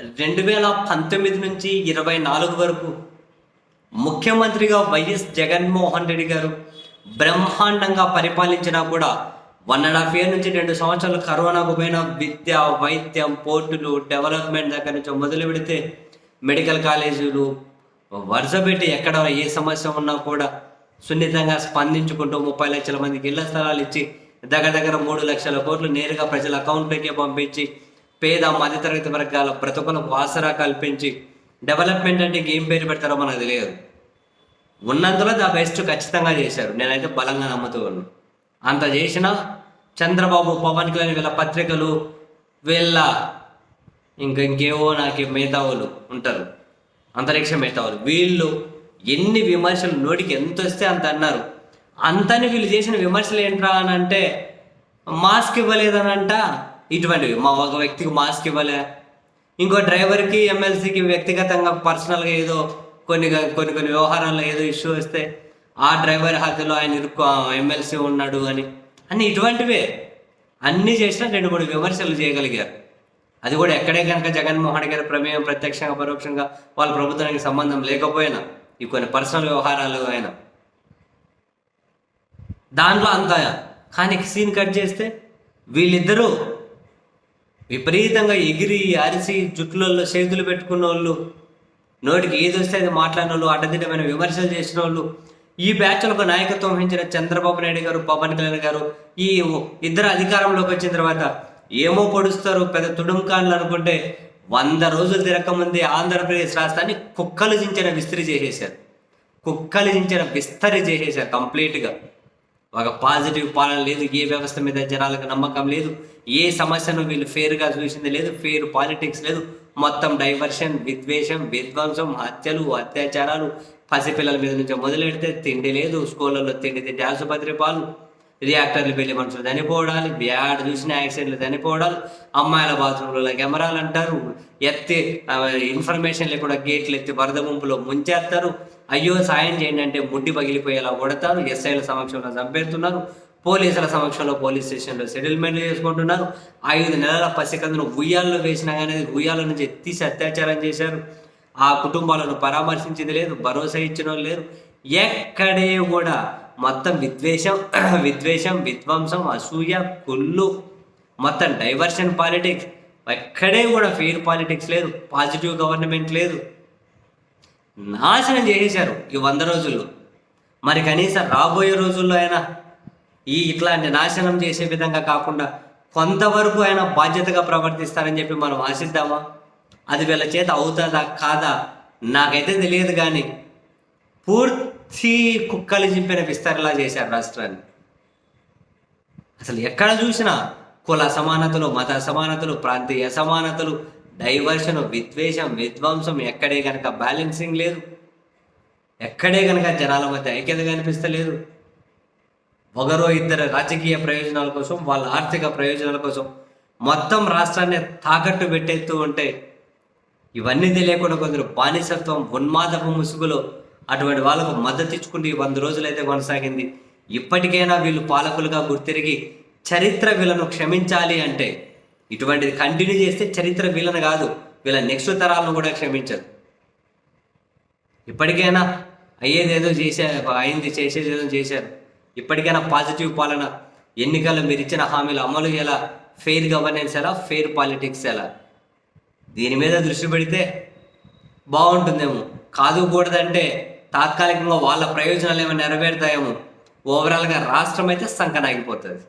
రెండు వేల పంతొమ్మిది నుంచి ఇరవై నాలుగు వరకు ముఖ్యమంత్రిగా వైఎస్ జగన్మోహన్ రెడ్డి గారు బ్రహ్మాండంగా పరిపాలించినా కూడా వన్ అండ్ హాఫ్ ఇయర్ నుంచి రెండు సంవత్సరాలు కరోనాకు పోయిన విద్య వైద్యం పోర్టులు డెవలప్మెంట్ దగ్గర నుంచి మొదలు పెడితే మెడికల్ కాలేజీలు వరుస పెట్టి ఎక్కడ ఏ సమస్య ఉన్నా కూడా సున్నితంగా స్పందించుకుంటూ ముప్పై లక్షల మందికి ఇళ్ళ స్థలాలు ఇచ్చి దగ్గర దగ్గర మూడు లక్షల కోట్లు నేరుగా ప్రజల అకౌంట్లోకి పంపించి పేద మధ్యతరగతి వర్గాల బ్రతుకులకు ఆసరా కల్పించి డెవలప్మెంట్ అంటే ఏం పేరు పెడతారో మనకు తెలియదు. ఉన్నందులో దా బెస్ట్ ఖచ్చితంగా చేశారు. నేనైతే బలంగా నమ్ముతూ ఉన్నాను అంత చేసిన చంద్రబాబు పవన్ కళ్యాణ్ వీళ్ళ పత్రికలు వీళ్ళ ఇంక ఇంకేవో నాకు మేధావులు ఉంటారు. అంతరిక్ష మేధావులు. వీళ్ళు ఎన్ని విమర్శలు నోటికి ఎంత వస్తే అంత అన్నారు. అంతని వీళ్ళు చేసిన విమర్శలు ఏంట్రా అని అంటే మాస్క్ ఇవ్వలేదనంట ఇటువంటివి. మా ఒక వ్యక్తికి మాస్క్ ఇవ్వలే. ఇంకో డ్రైవర్కి ఎమ్మెల్సీకి వ్యక్తిగతంగా పర్సనల్గా ఏదో కొన్ని కొన్ని కొన్ని వ్యవహారాల్లో ఏదో ఇష్యూ వస్తే ఆ డ్రైవర్ హద్దులో ఆయన ఇరుక్కు ఎమ్మెల్సీ ఉన్నాడు అని. అన్ని ఇటువంటివే. అన్నీ చేసినా రెండు మూడు విమర్శలు చేయగలిగారు. అది కూడా ఎక్కడే కనుక జగన్మోహన్ గారి ప్రమేయం ప్రత్యక్షంగా పరోక్షంగా వాళ్ళ ప్రభుత్వానికి సంబంధం లేకపోయినా ఈ కొన్ని పర్సనల్ వ్యవహారాలు అయినా. దాంట్లో అంత. కానీ సీన్ కట్ చేస్తే వీళ్ళిద్దరూ విపరీతంగా ఎగిరి అరిసి జుట్టులలో చేతులు పెట్టుకున్న వాళ్ళు నోటికి ఏది వస్తే అది మాట్లాడిన వాళ్ళు అడ్డదిడ్డమైన విమర్శలు చేసిన వాళ్ళు ఈ బ్యాచ్లకు నాయకత్వం వహించిన చంద్రబాబు నాయుడు గారు పవన్ కళ్యాణ్ గారు ఈ ఇద్దరు అధికారంలోకి వచ్చిన తర్వాత ఏమో పొడుస్తారు పెద్ద తుడుంకాన్లు అనుకుంటే వంద రోజులు తిరగకముందే ఆంధ్రప్రదేశ్ రాష్ట్రాన్ని కుక్కలు దించిన విస్తరి చేసేశారు. కుక్కలు దించిన విస్తరి చేసేశారు కంప్లీట్గా. ఒక పాజిటివ్ పాలన లేదు ఏ వ్యవస్థ మీద జనాలకు నమ్మకం లేదు ఏ సమస్యను వీళ్ళు ఫేర్గా చూసింది లేదు ఫేర్ పాలిటిక్స్ లేదు. మొత్తం డైవర్షన్ విద్వేషం విధ్వంసం హత్యలు అత్యాచారాలు పసిపిల్లల మీద నుంచి మొదలెడితే తిండి లేదు స్కూళ్ళల్లో తిండి తిండి ఆసుపత్రి పాలు. రియాక్టర్లు పెళ్ళి మనుషులు చనిపోవడాలు బ్యాడ్ చూసిన యాక్సిడెంట్లు చనిపోవడాలు అమ్మాయిల బాత్రూంలో కెమెరాలు అంటారు ఎత్తి ఇన్ఫర్మేషన్ లేకుండా గేట్లు ఎత్తి వరద ముంపులో ముంచేస్తారు. అయ్యో సాయం చేయండి అంటే ముడ్డి పగిలిపోయేలా కొడతారు. ఎస్ఐల సమక్షంలో చంపేస్తున్నారు. పోలీసుల సమక్షంలో పోలీస్ స్టేషన్లో సెటిల్మెంట్లు చేసుకుంటున్నారు. ఐదు నెలల పసికందును ఉయ్యాల్లో వేసినా కానీ ఉయ్యాల నుంచి తీసి అత్యాచారం చేశారు. ఆ కుటుంబాలను పరామర్శించింది లేదు భరోసా ఇచ్చిన లేరు. ఎక్కడే కూడా మొత్తం విద్వేషం విద్వేషం విధ్వంసం అసూయ కుళ్ళు మొత్తం డైవర్షన్ పాలిటిక్స్. ఎక్కడే కూడా ఫెయిర్ పాలిటిక్స్ లేదు పాజిటివ్ గవర్నమెంట్ లేదు. నాశనం చేసేశారు ఈ వంద రోజుల్లో. మరి కనీసం రాబోయే రోజుల్లో అయినా ఈ ఇట్లాంటి నాశనం చేసే విధంగా కాకుండా కొంతవరకు అయినా బాధ్యతగా ప్రవర్తిస్తారని చెప్పి మనం ఆశిద్దామా? అది వీళ్ళ చేత అవుతుందా కాదా? నాకైతే తెలియదు కానీ పూర్తి కుక్కలు చింపిన విస్తరలా చేశారు రాష్ట్రాన్ని. అసలు ఎక్కడ చూసినా కుల అసమానతలు మత అసమానతలు ప్రాంతీయ అసమానతలు డైవర్షన్ విద్వేషం విధ్వంసం ఎక్కడే కనుక బ్యాలెన్సింగ్ లేదు. ఎక్కడే కనుక జనాల మధ్య ఐక్యత కనిపిస్తలేదు. ఒకరో ఇద్దరు రాజకీయ ప్రయోజనాల కోసం వాళ్ళ ఆర్థిక ప్రయోజనాల కోసం మొత్తం రాష్ట్రాన్ని తాకట్టు పెట్టేస్తూ ఉంటే ఇవన్నీ తెలియకుండా కొందరు బానిసత్వం ఉన్మాదపు ముసుగులో అటువంటి వాళ్ళకు మద్దతు ఇచ్చుకుంటూ వంద రోజులైతే కొనసాగింది. ఇప్పటికైనా వీళ్ళు పాలకులుగా గుర్తిరిగి చరిత్ర వీళ్ళను క్షమించాలి అంటే ఇటువంటిది కంటిన్యూ చేస్తే చరిత్ర వీళ్ళని కాదు. వీళ్ళ నెక్స్ట్ తరాలను కూడా క్షమించదు ఇప్పటికైనా అయ్యేదేదో చేశారు అయింది చేసేదేదో చేశారు. ఇప్పటికైనా పాజిటివ్ పాలన. ఎన్నికల్లో మీరు ఇచ్చిన హామీలు అమలు ఎలా? ఫెయిర్ గవర్నెన్స్ ఎలా? ఫెయిర్ పాలిటిక్స్ ఎలా? దీని మీద దృష్టి పెడితే బాగుంటుందేమో. కాదుకూడదంటే తాత్కాలికంగా వాళ్ళ ప్రయోజనాలు ఏమైనా నెరవేరుతాయేమో. ఓవరాల్గా రాష్ట్రం అయితే సంకనాగిపోతుంది.